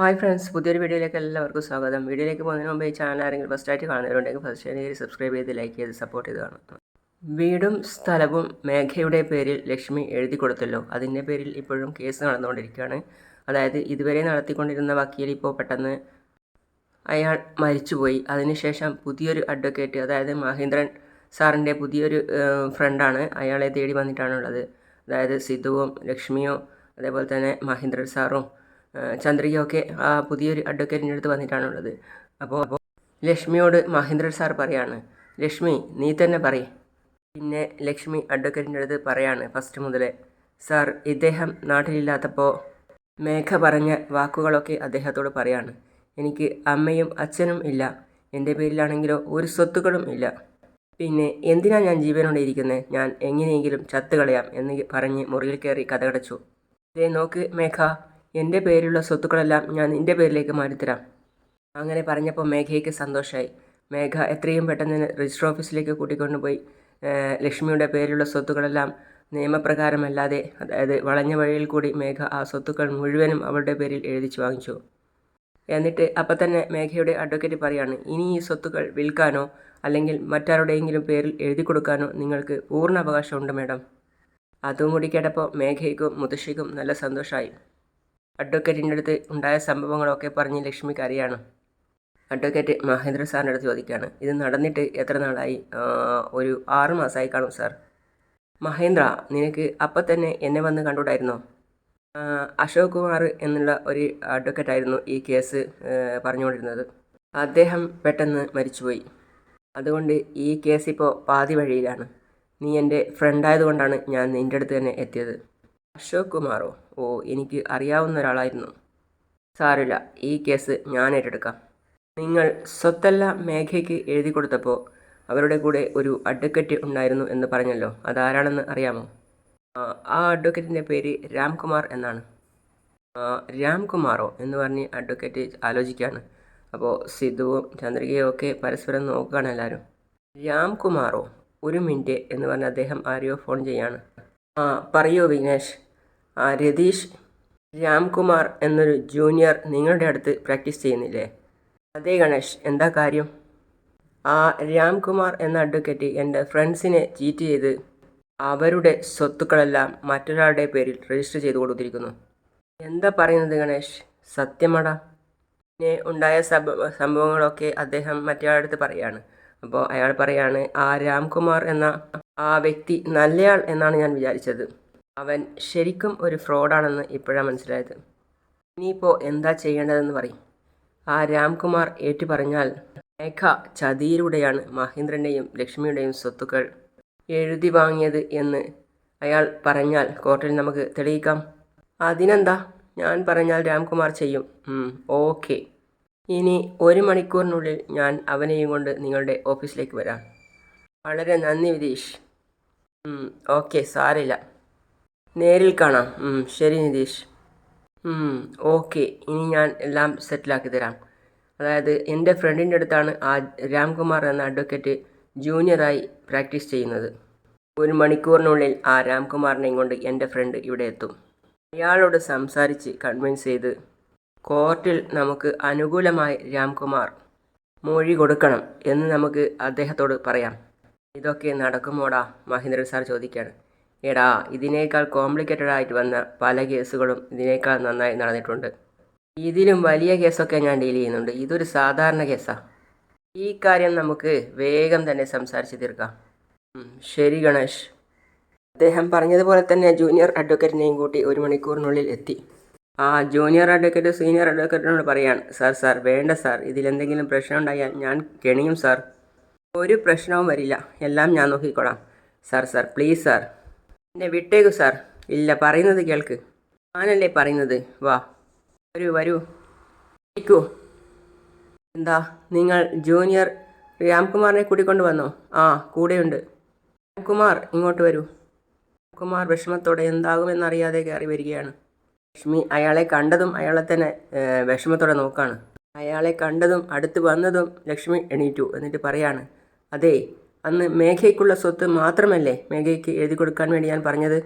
Hi friends പുതിയൊരു വീഡിയോയിലേക്ക് എല്ലാവർക്കും സ്വാഗതം. വീഡിയോയിലേക്ക് പോകുന്നതിന് മുമ്പ് ഈ ചാനൽ ആരെങ്കിലും ഫസ്റ്റ് ആയിട്ട് കാണുന്നവരുണ്ടെങ്കിൽ ഫസ്റ്റ് ആയിട്ട് സബ്സ്ക്രൈബ് ചെയ്ത് ലൈക്ക് ചെയ്ത് സപ്പോർട്ട് ചെയ്ത് കാണും വീടും സ്ഥലവും മേഘയുടെ പേരിൽ ലക്ഷ്മി എഴുതി കൊടുത്തല്ലോ. അതിന്റെ പേരിൽ ഇപ്പോഴും കേസ് നടന്നുകൊണ്ടിരിക്കുകയാണ്. അതായത് ഇതുവരെ നടത്തിക്കൊണ്ടിരുന്ന വക്കീൽ ഇപ്പോൾ പെട്ടെന്ന് അയാൾ മരിച്ചുപോയി. അതിനുശേഷം പുതിയൊരു അഡ്വക്കേറ്റ് അതായത് മഹേന്ദ്രൻ സാറിന്റെ പുതിയൊരു ഫ്രണ്ടാണ് അയാളെ തേടി വന്നിട്ടാണുള്ളത്. അതായത് സിദ്ധുവും ലക്ഷ്മിയും അതേപോലെ തന്നെ മഹേന്ദ്രൻ സാറും ഏഹ്, ചന്ദ്രികയും ഒക്കെ ആ പുതിയൊരു അഡ്വക്കേറ്റിന്റെ അടുത്ത് വന്നിട്ടാണുള്ളത്. അപ്പോൾ അപ്പോൾ ലക്ഷ്മിയോട് മഹേന്ദ്രൻ സാർ പറയാണ് ലക്ഷ്മി നീ തന്നെ പറയ്. പിന്നെ ലക്ഷ്മി അഡ്വക്കേറ്റിന്റെ അടുത്ത് പറയാണ് ഫസ്റ്റ് മുതലേ സാർ ഇദ്ദേഹം നാട്ടിലില്ലാത്തപ്പോൾ മേഘ പറഞ്ഞ വാക്കുകളൊക്കെ അദ്ദേഹത്തോട് പറയാണ്. എനിക്ക് അമ്മയും അച്ഛനും ഇല്ല. എന്റെ പേരിലാണെങ്കിലോ ഒരു സ്വത്തുക്കളും ഇല്ല. പിന്നെ എന്തിനാ ഞാൻ ജീവനോടെ ഇരിക്കുന്നത് ഞാൻ എങ്ങനെയെങ്കിലും ചത്തുകളയാം എന്ന് പറഞ്ഞ് മുറിയിൽ കയറി കഥകടച്ചു ഇതേ നോക്ക് മേഘ. എന്റെ പേരിലുള്ള സ്വത്തുക്കളെല്ലാം ഞാൻ നിന്റെ പേരിലേക്ക് മാറ്റിത്തരാം. അങ്ങനെ പറഞ്ഞപ്പോൾ മേഘയ്ക്ക് സന്തോഷമായി മേഘ എത്രയും പെട്ടെന്ന് രജിസ്റ്റർ ഓഫീസിലേക്ക് കൂട്ടിക്കൊണ്ടുപോയി. ലക്ഷ്മിയുടെ പേരിലുള്ള സ്വത്തുക്കളെല്ലാം നിയമപ്രകാരമല്ലാതെ അതായത് വളഞ്ഞ വഴിയിൽ കൂടി മേഘ ആ സ്വത്തുക്കൾ മുഴുവനും അവളുടെ പേരിൽ എഴുതിച്ചു വാങ്ങിച്ചു. എന്നിട്ട് അപ്പം തന്നെ മേഘയുടെ അഡ്വക്കേറ്റ് പറയാണ് ഇനി ഈ സ്വത്തുക്കൾ വിൽക്കാനോ അല്ലെങ്കിൽ മറ്റാരുടെയെങ്കിലും പേരിൽ എഴുതി കൊടുക്കാനോ നിങ്ങൾക്ക് പൂർണ അവകാശമുണ്ട് മേഡം. അതും കൂടി കേട്ടപ്പോൾ മേഘയ്ക്കും മുത്തശ്ശിക്കും നല്ല സന്തോഷമായി അഡ്വക്കേറ്റിന്റെ അടുത്ത് ഉണ്ടായ സംഭവങ്ങളൊക്കെ പറഞ്ഞ് ലക്ഷ്മിക്ക് അറിയാണ് അഡ്വക്കേറ്റ് മഹേന്ദ്ര സാറിന്റെ അടുത്ത് ചോദിക്കുകയാണ് ഇത് നടന്നിട്ട് എത്ര നാളായി? ഒരു ആറ് മാസമായി കാണും സാർ. മഹേന്ദ്ര നിനക്ക് അപ്പം തന്നെ എന്നെ വന്ന് കണ്ടുകൂടായിരുന്നോ? അശോക് കുമാർ എന്നുള്ള ഒരു അഡ്വക്കേറ്റ് ആയിരുന്നു ഈ കേസ് പറഞ്ഞുകൊണ്ടിരുന്നത്. അദ്ദേഹം പെട്ടെന്ന് മരിച്ചുപോയി. അതുകൊണ്ട് ഈ കേസ് ഇപ്പോൾ പാതി വഴിയിലാണ്. നീ എന്റെ ഫ്രണ്ടായതുകൊണ്ടാണ് ഞാൻ നിന്റെ അടുത്ത് തന്നെ എത്തിയത്. അശോക് കുമാറോ? ഓ എനിക്ക് അറിയാവുന്ന ഒരാളായിരുന്നു. സാരില്ല ഈ കേസ് ഞാൻ ഏറ്റെടുക്കാം. നിങ്ങൾ സ്വത്തല്ല മേഘയ്ക്ക് എഴുതി കൊടുത്തപ്പോൾ അവരുടെ കൂടെ ഒരു അഡ്വക്കറ്റ് ഉണ്ടായിരുന്നു എന്ന് പറഞ്ഞല്ലോ. അതാരാണെന്ന് അറിയാമോ? ആ, അഡ്വക്കറ്റിന്റെ പേര് രാംകുമാർ എന്നാണ്. രാംകുമാറോ എന്ന് പറഞ്ഞ് അഡ്വക്കേറ്റ് ആലോചിക്കുകയാണ്. അപ്പോൾ സിദ്ധുവും ചന്ദ്രികയും ഒക്കെ പരസ്പരം നോക്കുകയാണ് എല്ലാവരും. രാംകുമാറോ ഒരു മിനിറ്റ് എന്ന് പറഞ്ഞ് അദ്ദേഹം ആരെയോ ഫോൺ ചെയ്യാണ്. ആ പറയൂ വിഘ്നേഷ്. രതീഷ് രാംകുമാർ എന്നൊരു ജൂനിയർ നിങ്ങളുടെ അടുത്ത് പ്രാക്ടീസ് ചെയ്യുന്നില്ലേ? അതേ ഗണേഷ് എന്താ കാര്യം? ആ രാംകുമാർ എന്ന അഡ്വക്കേറ്റ് എന്റെ ഫ്രണ്ട്സിനെ ചീറ്റ് ചെയ്ത് അവരുടെ സ്വത്തുക്കളെല്ലാം മറ്റൊരാളുടെ പേരിൽ രജിസ്റ്റർ ചെയ്ത് കൊടുത്തിരിക്കുന്നു. എന്താ പറയുന്നത് ഗണേഷ്? സത്യമടാ. പിന്നെ ഉണ്ടായ സംഭവ സംഭവങ്ങളൊക്കെ അദ്ദേഹം മറ്റേയാളടുത്ത് പറയാണ്. അപ്പോൾ അയാൾ പറയാണ് ആ രാംകുമാർ എന്ന ആ വ്യക്തി നല്ലയാൾ എന്നാണ് ഞാൻ വിചാരിച്ചത്. അവൻ ശരിക്കും ഒരു ഫ്രോഡാണെന്ന് ഇപ്പോഴാണ് മനസ്സിലായത്. ഇനിയിപ്പോൾ എന്താ ചെയ്യേണ്ടതെന്ന് പറയും. ആ രാംകുമാർ ഏറ്റു പറഞ്ഞാൽ മേഘ ചതിയിലൂടെയാണ് മഹേന്ദ്രന്റെയും ലക്ഷ്മിയുടെയും സ്വത്തുക്കൾ എഴുതി വാങ്ങിയത് എന്ന് അയാൾ പറഞ്ഞാൽ കോർട്ടിൽ നമുക്ക് തെളിയിക്കാം. അതിനെന്താ? ഞാൻ പറഞ്ഞാൽ രാംകുമാർ ചെയ്യും. ഓക്കെ. ഇനി ഒരു മണിക്കൂറിനുള്ളിൽ ഞാൻ അവനെയും കൊണ്ട് നിങ്ങളുടെ ഓഫീസിലേക്ക് വരാം. വളരെ നന്ദി വിതീഷ് ഓക്കെ സാരില്ല നേരിൽ കാണാം. ശരി നിതീഷ്. ഓക്കെ ഇനി ഞാൻ എല്ലാം സെറ്റിലാക്കി തരാം. അതായത് എന്റെ ഫ്രണ്ടിന്റെ അടുത്താണ് ആ രാംകുമാർ എന്ന അഡ്വക്കേറ്റ് ജൂനിയറായി പ്രാക്ടീസ് ചെയ്യുന്നത്. ഒരു മണിക്കൂറിനുള്ളിൽ ആ രാംകുമാറിനെയും കൊണ്ട് എന്റെ ഫ്രണ്ട് ഇവിടെ എത്തും. അയാളോട് സംസാരിച്ച് കൺവിൻസ് ചെയ്ത് കോർട്ടിൽ നമുക്ക് അനുകൂലമായി രാംകുമാർ മൊഴി കൊടുക്കണം എന്ന് നമുക്ക് അദ്ദേഹത്തോട് പറയാം. ഇതൊക്കെ നടക്കുമോടാ? മഹേന്ദ്രൻ സാർ ചോദിക്കുകയാണ് എടാ ഇതിനേക്കാൾ കോംപ്ലിക്കേറ്റഡ് ആയിട്ട് വന്ന പല കേസുകളും ഇതിനേക്കാൾ നന്നായി നടന്നിട്ടുണ്ട്. ഇതിലും വലിയ കേസൊക്കെ ഞാൻ ഡീൽ ചെയ്യുന്നുണ്ട്. ഇതൊരു സാധാരണ കേസാണ് ഈ കാര്യം നമുക്ക് വേഗം തന്നെ സംസാരിച്ച് തീർക്കാം. ശരി ഗണേഷ്. അദ്ദേഹം പറഞ്ഞതുപോലെ തന്നെ ജൂനിയർ അഡ്വക്കേറ്റിനെയും കൂട്ടി ഒരു മണിക്കൂറിനുള്ളിൽ എത്തി. ആ ജൂനിയർ അഡ്വക്കേറ്റ് സീനിയർ അഡ്വക്കേറ്റിനോട് പറയാൻ സാർ സാർ വേണ്ട സാർ. ഇതിലെന്തെങ്കിലും പ്രശ്നം ഉണ്ടായാൽ ഞാൻ കെണിയും സാർ. ഒരു പ്രശ്നവും വരില്ല. എല്ലാം ഞാൻ നോക്കിക്കോളാം. Sir sir please sir. എന്നെ വിട്ടേക്കു സാർ. ഇല്ല പറയുന്നത് കേൾക്ക്. ഞാനല്ലേ പറയുന്നത്? വാ. വരൂ വരൂ. ഇരിക്കൂ. എന്താ നിങ്ങൾ ജൂനിയർ രാംകുമാറിനെ കൂട്ടിക്കൊണ്ട് വന്നോ? ആ കൂടെയുണ്ട്. രാംകുമാർ ഇങ്ങോട്ട് വരൂ. രാംകുമാർ വിഷമത്തോടെ എന്താകുമെന്നറിയാതെ കയറി വരികയാണ്. ലക്ഷ്മി അയാളെ കണ്ടതും അയാളെ തന്നെ വിഷമത്തോടെ നോക്കാണ്. അയാളെ കണ്ടതും അടുത്ത് വന്നതും ലക്ഷ്മി എണീറ്റു എന്നിട്ട് പറയാണ് അതെ അന്ന് മേഘയ്ക്കുള്ള സ്വത്ത് മാത്രമല്ലേ മേഘയ്ക്ക് എഴുതി കൊടുക്കാൻ വേണ്ടി ഞാൻ പറഞ്ഞത്?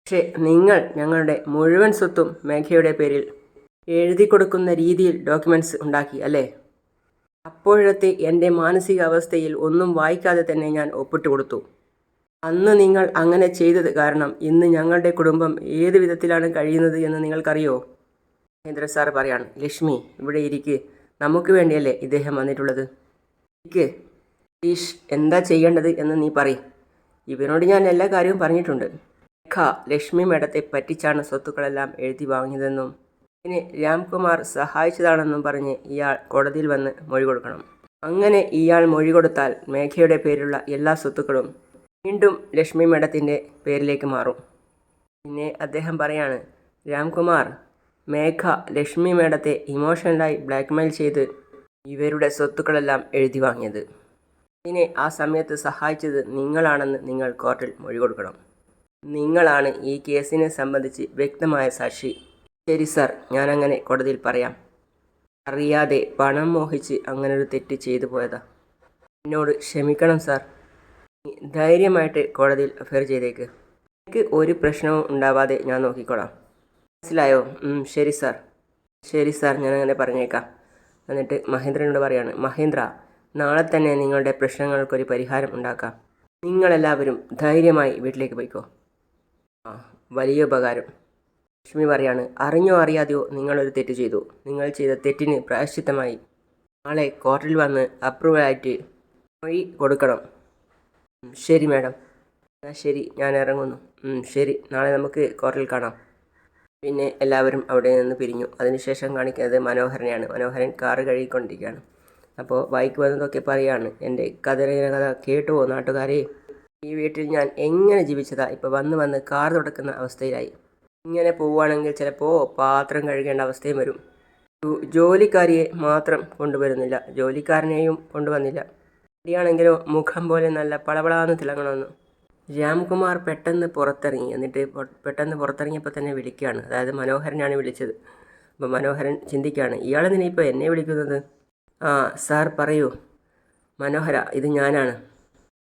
പക്ഷേ നിങ്ങൾ ഞങ്ങളുടെ മുഴുവൻ സ്വത്തും മേഘയുടെ പേരിൽ എഴുതി കൊടുക്കുന്ന രീതിയിൽ ഡോക്യുമെന്റ്സ് ഉണ്ടാക്കി അല്ലേ? അപ്പോഴത്തെ എന്റെ മാനസികാവസ്ഥയിൽ ഒന്നും വായിക്കാതെ തന്നെ ഞാൻ ഒപ്പിട്ട് കൊടുത്തു. അന്ന് നിങ്ങൾ അങ്ങനെ ചെയ്തത് കാരണം ഇന്ന് ഞങ്ങളുടെ കുടുംബം ഏത് വിധത്തിലാണ് കഴിയുന്നത് എന്ന് നിങ്ങൾക്കറിയോ? മഹേന്ദ്ര സാർ പറയാണ് ലക്ഷ്മി ഇവിടെ ഇരിക്ക്. നമുക്ക് വേണ്ടിയല്ലേ ഇദ്ദേഹം വന്നിട്ടുള്ളത്? ഇരിക്ക്. ഈഷ് എന്താ ചെയ്യേണ്ടത് എന്ന് നീ പറ ഇവനോട് ഞാൻ എല്ലാ കാര്യവും പറഞ്ഞിട്ടുണ്ട്. ഖ ലക്ഷ്മി മേഡത്തെ പറ്റിച്ചാണ് സ്വത്തുക്കളെല്ലാം എഴുതി വാങ്ങിയതെന്നും ഇതിന് രാംകുമാർ സഹായിച്ചതാണെന്നും പറഞ്ഞ് ഇയാൾ കോടതിയിൽ വന്ന് മൊഴി കൊടുക്കണം. അങ്ങനെ ഇയാൾ മൊഴി കൊടുത്താൽ മേഘയുടെ പേരിലുള്ള എല്ലാ സ്വത്തുക്കളും വീണ്ടും ലക്ഷ്മി മേഡത്തിന്റെ പേരിലേക്ക് മാറും. പിന്നെ അദ്ദേഹം പറയാണ് രാംകുമാർ മേഘ ലക്ഷ്മി മേഡത്തെ ഇമോഷണലായി ബ്ലാക്ക്മെയിൽ ചെയ്ത് ഇവരുടെ സ്വത്തുക്കളെല്ലാം എഴുതി വാങ്ങിയത്. ഇതിനെ ആ സമയത്ത് സഹായിച്ചത് നിങ്ങളാണെന്ന് നിങ്ങൾ കോർട്ടിൽ മൊഴി കൊടുക്കണം. നിങ്ങളാണ് ഈ കേസിനെ സംബന്ധിച്ച് വ്യക്തമായ സാക്ഷി. ശരി സർ ഞാനങ്ങനെ കോടതിയിൽ പറയാം. അറിയാതെ പണം മോഹിച്ച് അങ്ങനൊരു തെറ്റ് ചെയ്തു പോയതാ. എന്നോട് ക്ഷമിക്കണം സാർ. ധൈര്യമായിട്ട് കോടതിയിൽ അഫയർ ചെയ്തേക്ക്. എനിക്ക് ഒരു പ്രശ്നവും ഉണ്ടാവാതെ ഞാൻ നോക്കിക്കോളാം. മനസ്സിലായോ? ശരി സാർ. ശരി സാർ ഞാനങ്ങനെ പറഞ്ഞേക്കാം. എന്നിട്ട് മഹേന്ദ്രനോട് പറയാണ് മഹേന്ദ്ര നാളെ തന്നെ നിങ്ങളുടെ പ്രശ്നങ്ങൾക്കൊരു പരിഹാരം ഉണ്ടാക്കാം. നിങ്ങളെല്ലാവരും ധൈര്യമായി വീട്ടിലേക്ക് പോയിക്കോ. ആ വലിയ ഉപകാരം. ലക്ഷ്മി പറയാണ് അറിഞ്ഞോ അറിയാതെയോ നിങ്ങളൊരു തെറ്റ് ചെയ്തു. നിങ്ങൾ ചെയ്ത തെറ്റിന് പ്രായശ്ചിത്തമായി. നാളെ കോർട്ടിൽ വന്ന് അപ്രൂവലായിട്ട് മൊഴി കൊടുക്കണം. ശരി മാഡം. എന്നാൽ ശരി ഞാൻ ഇറങ്ങുന്നു. ശരി നാളെ നമുക്ക് കോർട്ടിൽ കാണാം. പിന്നെ എല്ലാവരും അവിടെ നിന്ന് പിരിഞ്ഞു. അതിനുശേഷം കാണിക്കുന്നത് മനോഹരനെയാണ്. മനോഹരൻ കാറ് കഴുകിക്കൊണ്ടിരിക്കുകയാണ്. അപ്പോൾ ബൈക്ക് വന്നതൊക്കെ പറയാണ്. എന്റെ കഥറിയ കഥ കേട്ടു കേട്ടുവോ നാട്ടുകാരെ. ഈ വീട്ടിൽ ഞാൻ എങ്ങനെ ജീവിച്ചതാ? ഇപ്പോൾ വന്ന് വന്ന് കാർ തുടക്കുന്ന അവസ്ഥയിലായി. ഇങ്ങനെ പോവുകയാണെങ്കിൽ ചിലപ്പോൾ പാത്രം കഴുകേണ്ട അവസ്ഥയും വരും. ജോലിക്കാരിയെ മാത്രം കൊണ്ടുവരുന്നില്ല. ജോലിക്കാരനെയും കൊണ്ടുവന്നില്ല. ശരിയാണെങ്കിലും മുഖം പോലെ നല്ല പളപളാന്ന് തിളങ്ങണമെന്ന്. രാംകുമാർ പെട്ടെന്ന് പുറത്തിറങ്ങി. എന്നിട്ട് പെട്ടെന്ന് പുറത്തിറങ്ങിയപ്പോൾ തന്നെ വിളിക്കുകയാണ്. അതായത് മനോഹരനാണ് വിളിച്ചത്. അപ്പോൾ മനോഹരൻ ചിന്തിക്കുകയാണ്. ഇയാളെന്തിനാ ഇപ്പോൾ എന്നെ വിളിക്കുന്നത്? ആ സാർ പറയൂ. മനോഹര ഇത് ഞാനാണ്.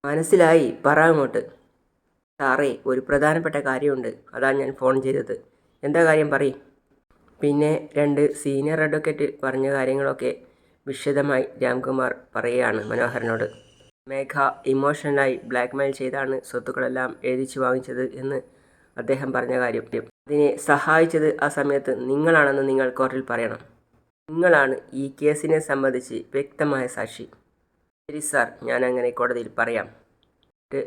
മനസ്സിലായി പറ അങ്ങോട്ട്. സാറേ ഒരു പ്രധാനപ്പെട്ട കാര്യമുണ്ട്. അതാണ് ഞാൻ ഫോൺ ചെയ്തത്. എന്താ കാര്യം പറയ്. പിന്നെ രണ്ട് സീനിയർ അഡ്വക്കേറ്റ് പറഞ്ഞ കാര്യങ്ങളൊക്കെ വിശദമായി രാംകുമാർ പറയുകയാണ് മനോഹരനോട്. മേഘ ഇമോഷണലായി ബ്ലാക്ക്മെയിൽ ചെയ്താണ് സ്വത്തുക്കളെല്ലാം എഴുതിച്ചു വാങ്ങിച്ചത് എന്ന് അദ്ദേഹം പറഞ്ഞ കാര്യം. അതിനെ സഹായിച്ചത് ആ സമയത്ത് നിങ്ങളാണെന്ന് നിങ്ങൾ കോർട്ടിൽ പറയണം. നിങ്ങളാണ് ഈ കേസിനെ സംബന്ധിച്ച് വ്യക്തമായ സാക്ഷി. ശരി സാർ. ഞാൻ അങ്ങനെ കോടതിയിൽ പറയാം.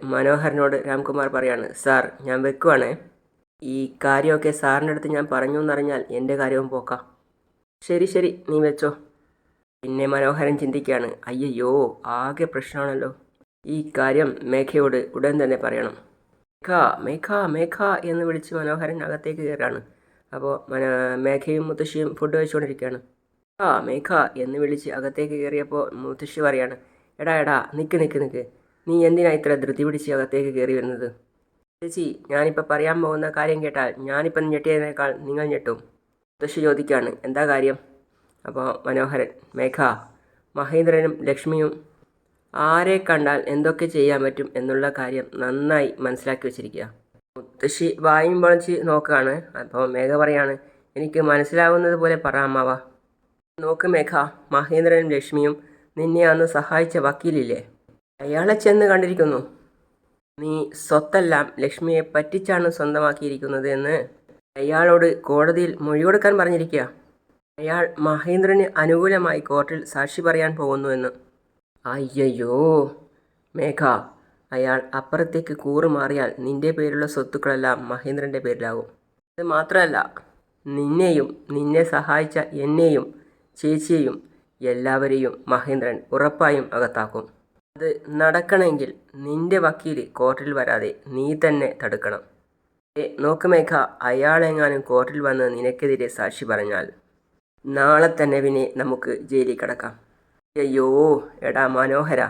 മനോഹരനോട് രാംകുമാർ പറയാണ് സാർ ഞാൻ വെക്കുവാണേ. ഈ കാര്യമൊക്കെ സാറിന്റെ അടുത്ത് ഞാൻ പറഞ്ഞു എന്നറിഞ്ഞാൽ എന്റെ കാര്യവും പോക്കാം. ശരി ശരി. നീ വെച്ചോ. പിന്നെ മനോഹരൻ ചിന്തിക്കുകയാണ് അയ്യയ്യോ ആകെ പ്രശ്നമാണല്ലോ. ഈ കാര്യം മേഘയോട് ഉടൻ തന്നെ പറയണം. മേഘ മേഘ മേഘ എന്ന് വിളിച്ച് മനോഹരൻ അകത്തേക്ക് കയറാണ്. അപ്പോൾ മേഘയും മുത്തശ്ശിയും ഫുഡ് കഴിച്ചുകൊണ്ടിരിക്കുകയാണ്. ആ മേഘ എന്ന് വിളിച്ച് അകത്തേക്ക് കയറിയപ്പോൾ മുത്തശ്ശി പറയാണ് എടാ എടാ നിൽക്ക് നിൽക്ക് നിൽക്ക് നീ എന്തിനാ ഇത്ര ധൃതി പിടിച്ച് അകത്തേക്ക് കയറി വരുന്നത്? ചേച്ചി ഞാനിപ്പോൾ പറയാൻ പോകുന്ന കാര്യം കേട്ടാൽ ഞാനിപ്പം ഞെട്ടിയതിനേക്കാൾ നിങ്ങൾ ഞെട്ടും. മുത്തശ്ശി ചോദിക്കുകയാണ് എന്താ കാര്യം? അപ്പോൾ മനോഹരൻ മേഘ മഹേന്ദ്രനും ലക്ഷ്മിയും ആരെ കണ്ടാൽ എന്തൊക്കെ ചെയ്യാൻ പറ്റും എന്നുള്ള കാര്യം നന്നായി മനസ്സിലാക്കി വെച്ചിരിക്കുക മുത്തശ്ശി വായും വളച്ച് നോക്കുകയാണ്. അപ്പോൾ മേഘ പറയാണ് എനിക്ക് മനസ്സിലാവുന്നത് പോലെ പറ അമ്മാവ. നോക്ക് മേഘ മഹേന്ദ്രനും ലക്ഷ്മിയും നിന്നെ അന്ന് സഹായിച്ച വക്കീലില്ലേ? അയാളെ ചെന്ന് കണ്ടിരിക്കുന്നു. നീ സ്വത്തെല്ലാം ലക്ഷ്മിയെ പറ്റിച്ചാണ് സ്വന്തമാക്കിയിരിക്കുന്നത് എന്ന് അയാളോട് കോടതിയിൽ മൊഴി കൊടുക്കാൻ പറഞ്ഞിരിക്കുക. അയാൾ മഹേന്ദ്രന് അനുകൂലമായി കോർട്ടിൽ സാക്ഷി പറയാൻ പോകുന്നു എന്ന് അയ്യയ്യോ! മേഘ അയാൾ അപ്പുറത്തേക്ക് കൂറുമാറിയാൽ നിന്റെ പേരിലുള്ള സ്വത്തുക്കളെല്ലാം മഹേന്ദ്രന്റെ പേരിലാകും. അത് മാത്രമല്ല നിന്നെയും നിന്നെ സഹായിച്ച എന്നെയും ചേച്ചിയെയും എല്ലാവരെയും മഹേന്ദ്രൻ ഉറപ്പായും അകത്താക്കും. അത് നടക്കണമെങ്കിൽ നിന്റെ വക്കീൽ കോർട്ടിൽ വരാതെ നീ തന്നെ തടുക്കണം. ഏ നോക്ക് മേഘ അയാളെങ്ങാനും കോർട്ടിൽ വന്ന് നിനക്കെതിരെ സാക്ഷി പറഞ്ഞാൽ നാളെ തന്നെ പിന്നെ നമുക്ക് ജയിലിൽ കിടക്കാം. അയ്യോ എടാ മനോഹര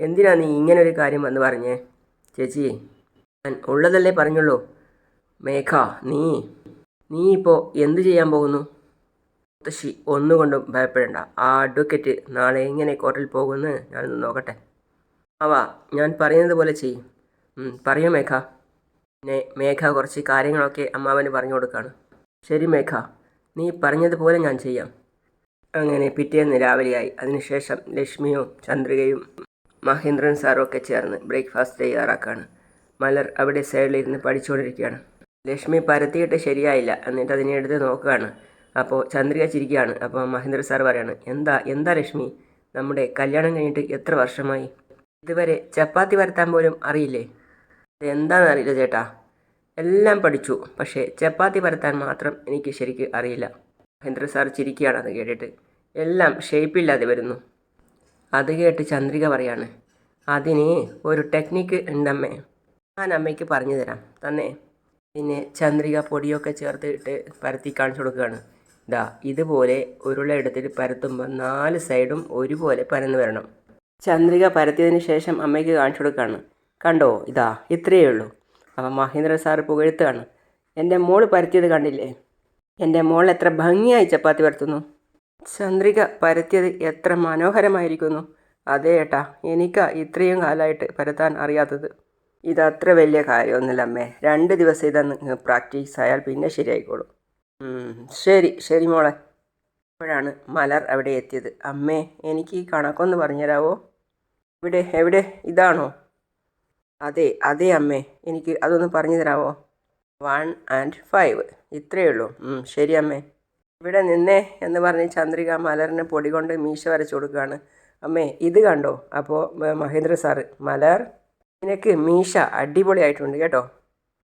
എന്തിനാ നീ ഇങ്ങനൊരു കാര്യം വന്ന് പറഞ്ഞേ? ചേച്ചി ഞാൻ ഉള്ളതല്ലേ പറഞ്ഞുള്ളൂ. മേഘ നീ നീ ഇപ്പോൾ എന്തു ചെയ്യാൻ പോകുന്നു? മുത്തശ്ശി ഒന്നുകൊണ്ടും ഭയപ്പെടേണ്ട. ആ അഡ്വക്കേറ്റ് നാളെ എങ്ങനെ കോർട്ടിൽ പോകുമെന്ന് ഞാനൊന്ന് നോക്കട്ടെ. അവ ഞാൻ പറയുന്നത് പോലെ ചെയ്യും. പറയൂ മേഘ. പിന്നെ മേഘ കുറച്ച് കാര്യങ്ങളൊക്കെ അമ്മാവന് പറഞ്ഞു കൊടുക്കാണ്. ശരി മേഘ നീ പറഞ്ഞതുപോലെ ഞാൻ ചെയ്യാം. അങ്ങനെ പിറ്റേന്ന് രാവിലെയായി. അതിനുശേഷം ലക്ഷ്മിയും ചന്ദ്രികയും മഹേന്ദ്രൻ സാറും ഒക്കെ ചേർന്ന് ബ്രേക്ക്ഫാസ്റ്റ് തയ്യാറാക്കാണ്. മലർ അവിടെ സൈഡിലിരുന്ന് പഠിച്ചുകൊണ്ടിരിക്കുകയാണ്. ലക്ഷ്മി പരത്തിയിട്ട് ശരിയായില്ല. എന്നിട്ട് അതിനെ എടുത്ത് നോക്കുകയാണ്. അപ്പോൾ ചന്ദ്രിക ചിരിക്കുകയാണ്. അപ്പോൾ മഹേന്ദ്ര സാർ പറയാണ് എന്താ എന്താ ലക്ഷ്മി? നമ്മുടെ കല്യാണം കഴിഞ്ഞിട്ട് എത്ര വർഷമായി? ഇതുവരെ ചപ്പാത്തി വരത്താൻ പോലും അറിയില്ലേ? എന്താണെന്ന് അറിയില്ല ചേട്ടാ. എല്ലാം പഠിച്ചു പക്ഷേ ചപ്പാത്തി പരത്താൻ മാത്രം എനിക്ക് ശരിക്ക് അറിയില്ല. മഹേന്ദ്ര സാർ ചിരിക്കുകയാണ് അത് കേട്ടിട്ട്. എല്ലാം ഷേപ്പില്ലാതെ വരുന്നു. അത് കേട്ട് ചന്ദ്രിക പറയാണ് അതിന് ഒരു ടെക്നിക്ക് ഉണ്ടമ്മേ. ഞാൻ അമ്മയ്ക്ക് പറഞ്ഞു തരാം. തന്നെ. പിന്നെ ചന്ദ്രിക പൊടിയൊക്കെ ചേർത്തിട്ട് പരത്തി കാണിച്ചു കൊടുക്കുകയാണ്. ഇതാ ഇതുപോലെ ഉരുള എടുത്തിട്ട് പരത്തുമ്പോൾ നാല് സൈഡും ഒരുപോലെ പരന്നു വരണം. ചന്ദ്രിക പരത്തിയതിന് ശേഷം അമ്മയ്ക്ക് കാണിച്ചു കൊടുക്കുകയാണ് കണ്ടോ ഇതാ ഇത്രയേ ഉള്ളൂ. അപ്പം മഹേന്ദ്ര സാറ് പുകഴ്ത്തുകയാണ്. എന്റെ മോൾ പരത്തിയത് കണ്ടില്ലേ? എന്റെ മോൾ എത്ര ഭംഗിയായി ചപ്പാത്തി പരത്തുന്നു. ചന്ദ്രിക പരത്തിയത് എത്ര മനോഹരമായിരിക്കുന്നു. അതെ ഏട്ടാ എനിക്കാ ഇത്രയും കാലമായിട്ട് പരത്താൻ അറിയാത്തത്. ഇതത്ര വലിയ കാര്യമൊന്നുമില്ല അമ്മേ രണ്ട് ദിവസം ഇതൊന്ന് പ്രാക്ടീസ് ആയാൽ പിന്നെ ശരിയായിക്കോളും. ശരി ശരി മോളെ. ഇപ്പോഴാണ് മലർ അവിടെ എത്തിയത്. അമ്മേ എനിക്ക് ഈ കണക്കൊന്ന് പറഞ്ഞുതരാവോ? ഇവിടെ എവിടെ? ഇതാണോ? അതെ അതെ അമ്മേ. എനിക്ക് അതൊന്ന് പറഞ്ഞു തരാവോ വൺ ആൻഡ് ഫൈവ്. ഇത്രയേ ഉള്ളൂ. ശരി അമ്മേ. ഇവിടെ നിന്നേ എന്ന് പറഞ്ഞ് ചന്ദ്രിക മലറിന് പൊടി കൊണ്ട് മീശ വരച്ചു കൊടുക്കുകയാണ്. അമ്മേ ഇത് കണ്ടോ? അപ്പോൾ മഹേന്ദ്ര സാറ്. മലർ നിനക്ക് മീശ അടിപൊളിയായിട്ടുണ്ട് കേട്ടോ.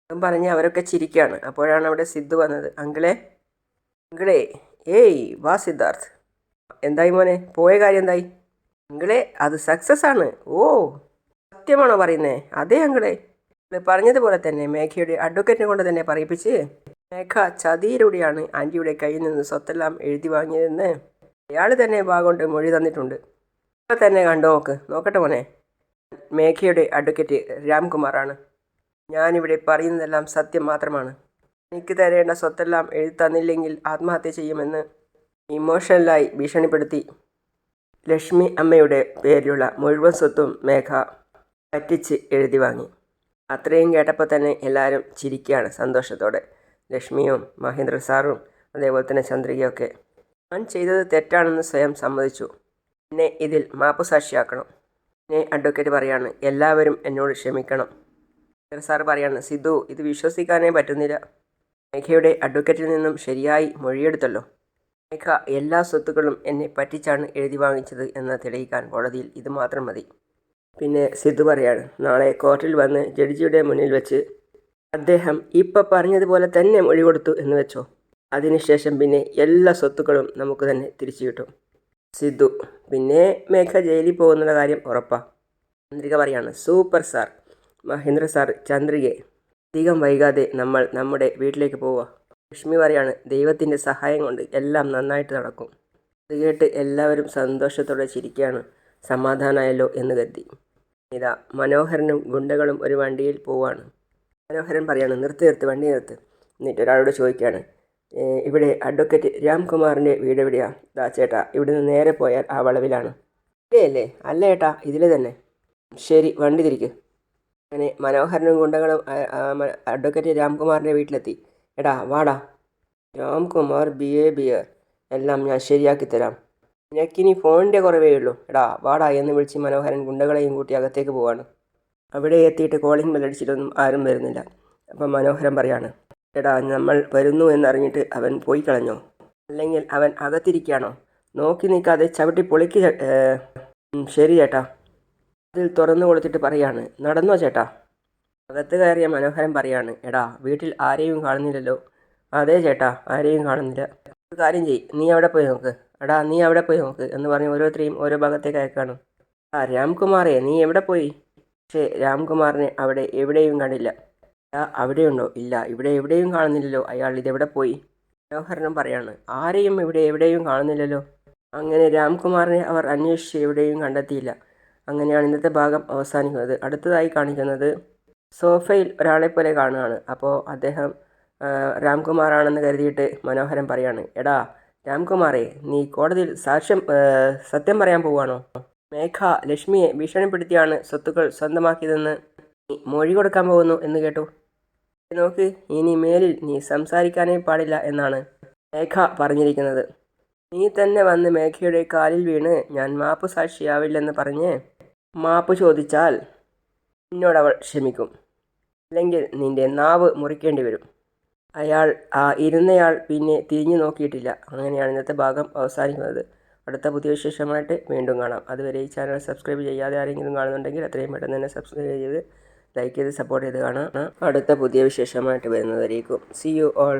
പറഞ്ഞ് അവരൊക്കെ ചിരിക്കുകയാണ് അപ്പോഴാണ് അവിടെ സിദ്ധു വന്നത്. അങ്കിളെ അങ്കിളെ ഏയ് വാ സിദ്ധാർത്ഥ്. എന്തായി മോനെ? പോയ കാര്യം എന്തായി? അങ്കിളെ അത് സക്സസ് ആണ്. ഓ സത്യമാണോ പറയുന്നേ? അതെ അങ്കിളെ. പറഞ്ഞതുപോലെ തന്നെ മേഘയുടെ അഡ്വക്കേറ്റിനെ കൊണ്ട് തന്നെ പറയിപ്പിച്ച് മേഘ ചതിയിലൂടെയാണ് ആന്റിയുടെ കയ്യിൽ നിന്ന് സ്വത്തെല്ലാം എഴുതി വാങ്ങിയതെന്ന് അയാൾ തന്നെ വാഗോണ്ട് മൊഴി തന്നിട്ടുണ്ട്. ഇപ്പം തന്നെ കണ്ടു നോക്ക്. നോക്കട്ടെ മോനെ. മേഘയുടെ അഡ്വക്കേറ്റ് രാംകുമാറാണ്. ഞാനിവിടെ പറയുന്നതെല്ലാം സത്യം മാത്രമാണ്. എനിക്ക് തരേണ്ട സ്വത്തെല്ലാം എഴുതി ആത്മഹത്യ ചെയ്യുമെന്ന് ഇമോഷണലായി ഭീഷണിപ്പെടുത്തി. ലക്ഷ്മി അമ്മയുടെ പേരിലുള്ള മുഴുവൻ സ്വത്തും മേഘ പറ്റിച്ച് എഴുതി വാങ്ങി. അത്രയും കേട്ടപ്പോൾ തന്നെ എല്ലാവരും ചിരിക്കുകയാണ് സന്തോഷത്തോടെ. ലക്ഷ്മിയും മഹേന്ദ്ര സാറും അതേപോലെ തന്നെ ചന്ദ്രികയൊക്കെ. ഞാൻ ചെയ്തത് തെറ്റാണെന്ന് സ്വയം സമ്മതിച്ചു. എന്നെ ഇതിൽ മാപ്പ് സാക്ഷിയാക്കണം എന്നെ അഡ്വക്കേറ്റ് പറയാണ്. എല്ലാവരും എന്നോട് ക്ഷമിക്കണം. സാറ് പറയാണ് സിദ്ധു ഇത് വിശ്വസിക്കാനേ പറ്റുന്നില്ല. മേഘയുടെ അഡ്വക്കേറ്റിൽ നിന്നും ശരിയായി മൊഴിയെടുത്തല്ലോ. മേഘ എല്ലാ സ്വത്തുക്കളും എന്നെ പറ്റിച്ചാണ് എഴുതി വാങ്ങിച്ചത് എന്ന് തെളിയിക്കാൻ കോടതിയിൽ ഇത് മാത്രം മതി. പിന്നെ സിദ്ധു പറയാണ് നാളെ കോർട്ടിൽ വന്ന് ജഡ്ജിയുടെ മുന്നിൽ വെച്ച് അദ്ദേഹം ഇപ്പം പറഞ്ഞതുപോലെ തന്നെ മൊഴി കൊടുത്തു എന്ന് വെച്ചോ? അതിനുശേഷം പിന്നെ എല്ലാ സ്വത്തുക്കളും നമുക്ക് തന്നെ തിരിച്ചു കിട്ടും. സിദ്ധു പിന്നെ മേഘ ജയിലിൽ പോകുന്നുള്ള കാര്യം ഉറപ്പാ. ചന്ദ്രിക പറയാണ് സൂപ്പർ സാർ മഹേന്ദ്ര സാർ ചന്ദ്രികയെ അധികം വൈകാതെ നമ്മൾ നമ്മുടെ വീട്ടിലേക്ക് പോവുക. ലക്ഷ്മി പറയാണ് ദൈവത്തിന്റെ സഹായം കൊണ്ട് എല്ലാം നന്നായിട്ട് നടക്കും. അത് കേട്ട് എല്ലാവരും സന്തോഷത്തോടെ ചിരിക്കുകയാണ്. സമാധാനമായല്ലോ എന്ന് കരുതി. ഇതാ മനോഹരനും ഗുണ്ടകളും ഒരു വണ്ടിയിൽ പോവാണ് മനോഹരൻ പറയാണ് നിർത്തി നിർത്ത് വണ്ടി നിർത്ത്. എന്നിട്ട് ഒരാളോട് ചോദിക്കുകയാണ് ഇവിടെ അഡ്വക്കേറ്റ് രാംകുമാറിന്റെ വീട് എവിടെയാണ് ദാ ചേട്ടാ ഇവിടുന്ന് നേരെ പോയാൽ ആ വളവിലാണ്. ഇല്ലേ അല്ലേ അല്ല ഏട്ടാ ഇതിലെ തന്നെ. ശരി വണ്ടി തിരിക്ക്. അങ്ങനെ മനോഹരനും ഗുണ്ടകളും അഡ്വക്കേറ്റ് രാംകുമാറിന്റെ വീട്ടിലെത്തി. എടാ വാടാ. രാംകുമാർ ബി എ ബിയർ എല്ലാം ഞാൻ ശരിയാക്കി തരാം. നിനക്കിനി ഫോണിന്റെ കുറവേ ഉള്ളൂ. എടാ വാടാ എന്ന് വിളിച്ച് മനോഹരൻ ഗുണ്ടകളെയും കൂട്ടി അകത്തേക്ക് പോവാണ്. അവിടെ എത്തിയിട്ട് കോളിംഗ് ബെല്ലടിച്ചിട്ടൊന്നും ആരും വരുന്നില്ല. അപ്പം മനോഹരൻ പറയാണ് എടാ നമ്മൾ വരുന്നു എന്നറിഞ്ഞിട്ട് അവൻ പോയി കളഞ്ഞോ? അല്ലെങ്കിൽ അവൻ അകത്തിരിക്കുകയാണോ? നോക്കി നിൽക്കാതെ ചവിട്ടി പൊളിക്ക് ശരി ചേട്ടാ. അതിൽ തുറന്നു കൊടുത്തിട്ട് പറയാണ് നടന്നോ ചേട്ടാ? അകത്ത് കയറിയ മനോഹരൻ പറയാണ് എടാ വീട്ടിൽ ആരെയും കാണുന്നില്ലല്ലോ. അതെ ചേട്ടാ ആരെയും കാണുന്നില്ല. ഒരു കാര്യം ചെയ് നീ അവിടെ പോയി നോക്ക്. എടാ നീ അവിടെ പോയി നോക്ക് എന്ന് പറഞ്ഞ് ഓരോരുത്തരെയും ഓരോ ഭാഗത്തേക്ക് അയക്കാണ്. ആ രാംകുമാറേ നീ എവിടെ പോയി? പക്ഷേ രാംകുമാറിനെ അവിടെ എവിടെയും കണ്ടില്ല. അവിടെയുണ്ടോ? ഇല്ല ഇവിടെ എവിടെയും കാണുന്നില്ലല്ലോ അയാൾ ഇതെവിടെ പോയി? മനോഹരനും പറയാണ് ആരെയും ഇവിടെ എവിടെയും കാണുന്നില്ലല്ലോ. അങ്ങനെ രാംകുമാറിനെ അവർ അന്വേഷിച്ച് എവിടെയും കണ്ടെത്തിയില്ല. അങ്ങനെയാണ് ഇന്നത്തെ ഭാഗം അവസാനിക്കുന്നത്. അടുത്തതായി കാണിക്കുന്നത് സോഫയിൽ ഒരാളെ പോലെ കാണുകയാണ്. അപ്പോൾ അദ്ദേഹം രാംകുമാറാണെന്ന് കരുതിയിട്ട് മനോഹരൻ പറയാണ് എടാ രാംകുമാറെ നീ കോടതിയിൽ സാക്ഷ്യം സത്യം പറയാൻ പോവുകയാണോ മേഘ ലക്ഷ്മിയെ ഭീഷണിപ്പെടുത്തിയാണ് സ്വത്തുക്കൾ സ്വന്തമാക്കിയതെന്ന് നീ മൊഴി കൊടുക്കാൻ പോകുന്നു? എന്ന് കേട്ടു. നോക്ക് ഇനി മേലിൽ നീ സംസാരിക്കാനേ പാടില്ല എന്നാണ് മേഘ പറഞ്ഞിരിക്കുന്നത്. നീ തന്നെ വന്ന് മേഘയുടെ കാലിൽ വീണ് ഞാൻ മാപ്പ് സാക്ഷിയാവില്ലെന്ന് പറഞ്ഞ്? മാപ്പ് ചോദിച്ചാൽ നിന്നോടവൾ ക്ഷമിക്കും. അല്ലെങ്കിൽ നിന്റെ നാവ് മുറിക്കേണ്ടി വരും. അയാൾ ആ ഇരുന്നയാൾ പിന്നെ തിരിഞ്ഞു നോക്കിയിട്ടില്ല. അങ്ങനെയാണ് ഇന്നത്തെ ഭാഗം അവസാനിക്കുന്നത്. അടുത്ത പുതിയ വിശേഷമായിട്ട് വീണ്ടും കാണാം. അതുവരെ ഈ ചാനൽ സബ്സ്ക്രൈബ് ചെയ്യാതെ ആരെങ്കിലും കാണുന്നുണ്ടെങ്കിൽ എത്രയും പെട്ടെന്ന് തന്നെ സബ്സ്ക്രൈബ് ചെയ്ത് ലൈക്ക് ചെയ്ത് സപ്പോർട്ട് ചെയ്ത് കാണാം. അടുത്ത പുതിയ വിശേഷമായിട്ട് വരുന്നതായിരിക്കും സി യു ഓൾ